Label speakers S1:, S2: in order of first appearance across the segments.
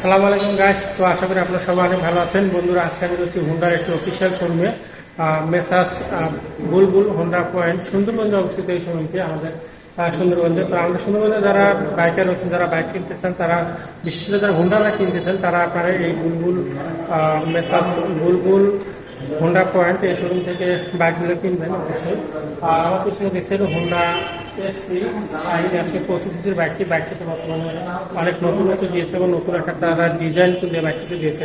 S1: আসসালামু আলাইকুম গাইস তো আশা করি আপনারা সবাই অনেক ভালো আছেন। বন্ধুরা, আজকে আমি হচ্ছে হোন্ডার একটি অফিসিয়াল শোরুমে মেসাস বুলবুল হোন্ডা পয়েন্ট সুন্দরগঞ্জে অবস্থিত এই শোরুমটি আমাদের সুন্দরগঞ্জে তো আমাদের সুন্দরগঞ্জে যারা বাইকার রয়েছেন যারা বাইক কিনতে চান, তারা বিশেষ করে যারা হুন্ডা বাইক চান, তারা আপনারা এই Bulbul Messrs Bulbul Honda point এই শোরুম থেকে বাইকগুলো কিনবেন অবশ্যই। আর আমার পিছনে দেখছেন হোন্ডা এসপি সাইড একশো পঁচিশ সিসির বাইকটি বাইকটিতে বর্তমানে অনেক নতুনত্ব দিয়েছে এবং নতুন একটা তারা ডিজাইন তুলে বাইকটিতে দিয়েছে।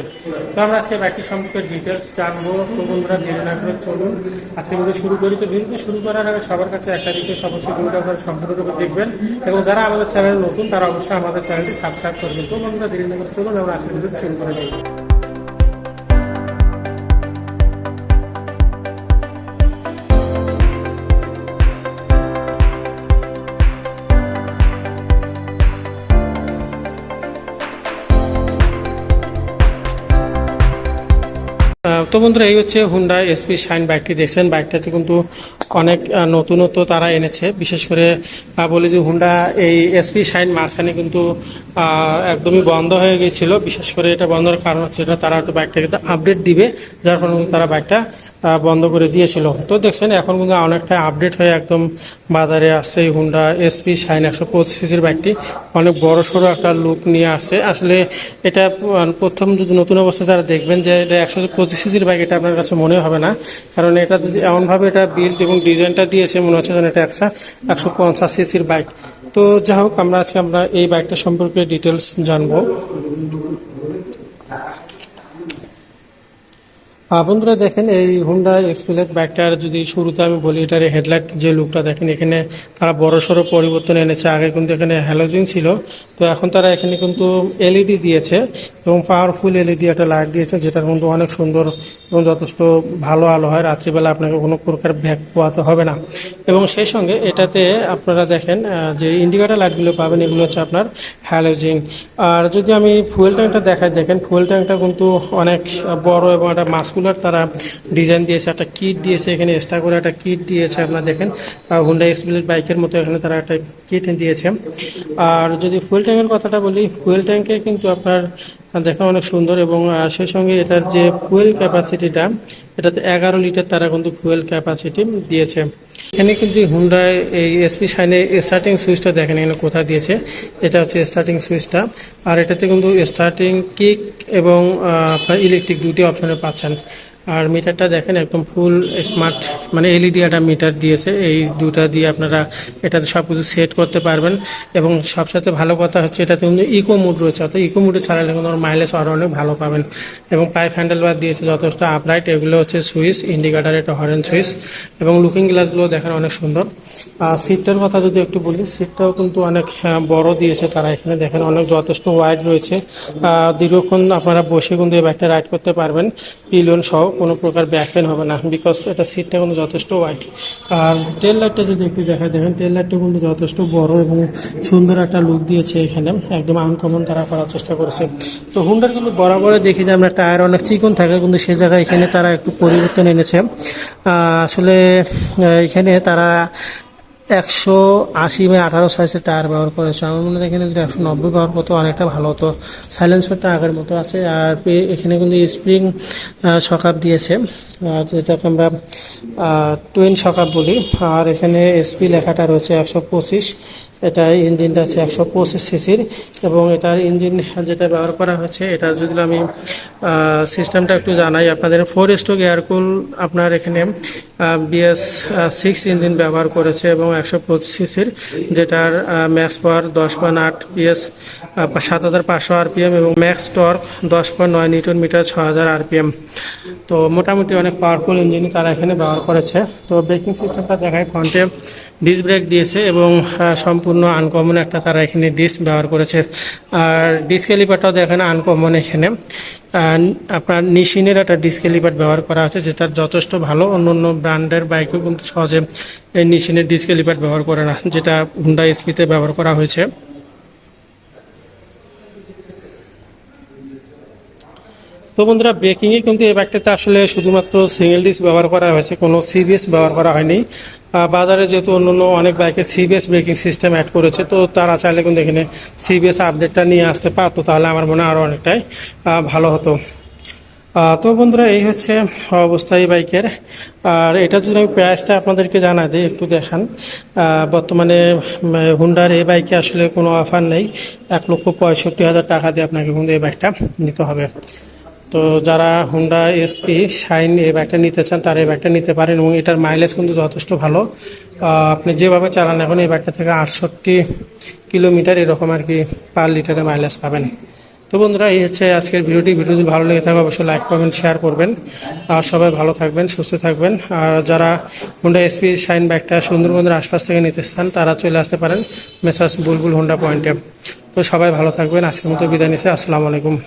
S1: তো আমরা সেই বাইকটি সম্পর্কে ডিটেলস জানব। তো বন্ধুরা, দেরি না করে চলুন। আজকে ভিডিও শুরু করি। তো ভিডিও শুরু করার আগে সবার কাছে একটা রিকোয়েস্ট অবশ্যই ভিডিওটা আপনারা সম্পূর্ণরূপে দেখবেন এবং যারা আমাদের চ্যানেল নতুন, তারা অবশ্যই আমাদের চ্যানেলটি সাবস্ক্রাইব করবেন তো বন্ধুরা, দেরি না করে চলুন, আমরা আজকে ভিডিও শুরু করে দিই। তো বন্ধুরা এই হচ্ছে হুন্ডা এসপি শাইন বাইকটি দেখছেন বাইকটাতে কিন্তু অনেক নতুনত্ব তারা এনেছে। বিশেষ করে বলি যে হুন্ডা এই এসপি শাইন মাঝখানে কিন্তু একদমই বন্ধ হয়ে গিয়েছিল। বিশেষ করে এটা বন্ধের কারণ হচ্ছে এটা তারা হয়তো বাইকটাকে আপডেট দিবে, যার কারণে তারা বাইকটা বন্ধ করে দিয়েছিল। তো দেখছেন, এখন কিন্তু অনেকটা আপডেট হয়ে একদম বাজারে আসছে এই হুন্ডা এসপি শাইন একশো পঁচিশ সিসির বাইকটি অনেক বড় সড়ো একটা লুক নিয়ে আসছে। আসলে এটা প্রথম যদি নতুন অবস্থায় যারা দেখবেন যে এটা একশো পঁচিশ সিসির বাইক এটা আপনার কাছে মনে হবে না। কারণ এটা এমনভাবে এটা বিল্ড এবং ডিজাইনটা দিয়েছে, মনে হচ্ছে যেন এটা একশো একশো পঞ্চাশ সিসির বাইক। তো যাই হোক, আমরা আজকে আমরা এই বাইকটা সম্পর্কে ডিটেলস জানব। বন্ধুরা দেখেন, এই হুন্ডা এক্সপ্লেট বাইকটার যদি শুরুতে আমি বলি, এটার হেডলাইট যে লুকটা দেখেন, এখানে তারা বড় সড়ো পরিবর্তন এনেছে। আগে কিন্তু এখানে হ্যালোজিন ছিল। তো এখন তারা এখানে কিন্তু এলইডি দিয়েছে এবং পাওয়ারফুল এলইডি একটা লাইট দিয়েছে যেটা কিন্তু অনেক সুন্দর এবং যথেষ্ট ভালো আলো হয়। রাত্রিবেলা আপনাকে কোনো প্রকার ব্যাগ পোয়াতে হবে না। এবং সেই সঙ্গে এটাতে আপনারা দেখেন যে ইন্ডিকেটার লাইটগুলো পাবেন, এগুলো হচ্ছে আপনার হ্যালোজিন আর যদি আমি ফুয়েল ট্যাঙ্কটা দেখাই, দেখেন ফুয়েল ট্যাঙ্কটা কিন্তু অনেক বড় এবং একটা মাস্কুলার তারা ডিজাইন দিয়েছে, একটা কিট দিয়েছে, এখানে এক্সট্রা করে একটা কিট দিয়েছে, আপনারা দেখেন। হুন্ডা এক্সপ্লেট বাইকের মতো এখানে তারা একটা কিট দিয়েছে। আর যদি ফুয়েল ট্যাঙ্কের কথাটা বলি ফুয়েল ট্যাঙ্কে কিন্তু আপনার দেখা অনেক সুন্দর এবং সেই সঙ্গে এটার যে ফুয়েল ক্যাপাসিটিটা এটাতে এগারো লিটার তারা কিন্তু ফুয়েল ক্যাপাসিটি দিয়েছে। এখানে কিন্তু হুন্ডায় এই এসপি সাইনে স্টার্টিং সুইচটা দেখেন এখানে কোথায় দিয়েছে। এটা হচ্ছে স্টার্টিং সুইচটা আর এটাতে কিন্তু স্টার্টিং কিক এবং ইলেকট্রিক দুটি অপশনে পাচ্ছেন। আর মিটারটা দেখেন একদম ফুল স্মার্ট মানে এলইডি একটা মিটার দিয়েছে। এই দুটা দিয়ে আপনারা এটাতে সব কিছু সেট করতে পারবেন। এবং সবসাথে ভালো কথা হচ্ছে এটাতে কিন্তু ইকো মুড রয়েছে। অর্থাৎ ইকো মুডে চালালে কিন্তু মাইলেজ আরও অনেক ভালো পাবেন। এবং পাইপ হ্যান্ডেল বার দিয়েছে যথেষ্ট আপরাইট এগুলো হচ্ছে সুইচ ইন্ডিকেটার এটা হরেন সুইচ এবং লুকিং গ্লাসগুলো দেখেন অনেক সুন্দর। আর সিটটার কথা যদি একটু বলি সিটটাও কিন্তু অনেক আহ, বড় দিয়েছে তারা এখানে। দেখেন অনেক যথেষ্ট ওয়াইড রয়েছে। দীর্ঘক্ষণ আপনারা বসে কিন্তু এই বাইকটা রাইড করতে পারবেন। পিলিয়ন সহ। কোনো প্রকার ব্যাক পেন হবে না বিকজ এটা সিটটা কিন্তু যথেষ্ট ওয়াইড আর টেল লাইটটা যদি একটু দেখা দেখেন টেল লাইটটা কিন্তু যথেষ্ট বড় এবং সুন্দর একটা লুক দিয়েছে এখানে, একদম আনকমন তারা করার চেষ্টা করেছে। তো হুন্ডার কিন্তু বরাবরে দেখি যে আমরা টায়ার অনেক চিকন থাকে, কিন্তু সে জায়গায় এখানে তারা একটু পরিবর্তন এনেছে। আসলে এখানে তারা একশো আশি বা আঠারো সাইজের টায়ার ব্যবহার করেছে। আমার মনে হয় এখানে যদি একশো নব্বই ব্যবহার করতো, অনেকটা ভালো হতো। সাইলেন্সারটা আগের মতো আছে। আর এখানে কিন্তু স্প্রিং সকাপ দিয়েছে। আর যেটাকে আমরা টুইন সকাপ বলি, আর এখানে এসপি লেখাটা রয়েছে একশো পঁচিশ, এটা ইঞ্জিনটা আছে একশো পঁচিশ সিসির এবং এটার ইঞ্জিন যেটা ব্যবহার করা হয়েছে, এটা যদি আমি সিস্টেমটা একটু জানাই, আপনাদের ফোর স্ট্রোক এয়ারকুল আপনার এখানে বিএস সিক্স ইঞ্জিন ব্যবহার করেছে এবং একশো পঁচিশ সিসির যেটার ম্যাক্স পাওয়ার দশ পয়েন্ট আট বিএস সাত হাজার পাঁচশো আরপিএম এবং ম্যাক্স টর্ক দশ পয়েন্ট নয় নিউটন মিটার ছ হাজার আরপিএম তো মোটামুটি অনেক পাওয়ারফুল ইঞ্জিনই তারা এখানে ব্যবহার করেছে। তো ব্রেকিং সিস্টেমটা দেখায় ফ্রন্টে ডিস্ক ব্রেক দিয়েছে এবং সম্পূর্ণ আনকমন একটা তারা এখানে ডিস্ক ব্যবহার করেছে। আর ডিস্ক এলিপারটাও দেখেন আনকমন এখানে। আপনার নিশিনের একটা ডিস্ক এলিপার ব্যবহার করা আছে, যেটা যথেষ্ট ভালো। অন্য অন্য ব্র্যান্ডের বাইকেও কিন্তু সহজে এই নিশিনের ডিস্ক এলিপার ব্যবহার করে না, যেটা হুন্ডা এসপিতে ব্যবহার করা হয়েছে। তো বন্ধুরা ব্রেকিংয়ে কিন্তু এই বাইকটাতে আসলে শুধুমাত্র সিঙ্গেল ডিস্ক ব্যবহার করা হয়েছে, কোনো সিবিএস ব্যবহার করা হয়নি। বাজারে যেহেতু অন্য অন্য অনেক বাইকে সিবিএস ব্রেকিং সিস্টেম অ্যাড করেছে, তো তারা চাইলে কিন্তু এখানে সিবিএস আপডেটটা নিয়ে আসতে পারতো, তাহলে আমার মনে হয় আরও অনেকটাই ভালো হতো। তো বন্ধুরা, এই হচ্ছে অবস্থা এই বাইকের আর এটা যদি আমি প্রাইসটা আপনাদেরকে জানা দিই, একটু দেখান। বর্তমানে হুন্ডার এই বাইকে আসলে কোনো অফার নেই। এক লক্ষ পঁয়ষট্টি হাজার টাকা দিয়ে আপনাকে কিন্তু এই বাইকটা নিতে হবে। তো যারা হুন্ডা এসপি শাইন এই ব্যাগটা নিতে চান, তারা এই ব্যাগটা নিতে পারেন এবং এটার মাইলেজ কিন্তু যথেষ্ট ভালো। আপনি যেভাবে চালান এখন এই ব্যাগটা থেকে আটষট্টি কিলোমিটার এরকম আর কি পার লিটারে মাইলেজ পাবেন। তো বন্ধুরা, এই হচ্ছে আজকের ভিডিওটি। ভিডিও যদি ভালো লেগে থাকে, অবশ্যই লাইক করবেন শেয়ার করবেন। আর সবাই ভালো থাকবেন, সুস্থ থাকবেন। আর যারা হুন্ডা এসপি শাইন ব্যাগটা সুন্দরবনের আশপাশ থেকে নিতে চান, তারা চলে আসতে পারেন মেসাজ বুলবুল হুন্ডা পয়েন্টে তো সবাই ভালো থাকবেন। আজকের মতো বিদায় নিচ্ছে। আসসালামু আলাইকুম।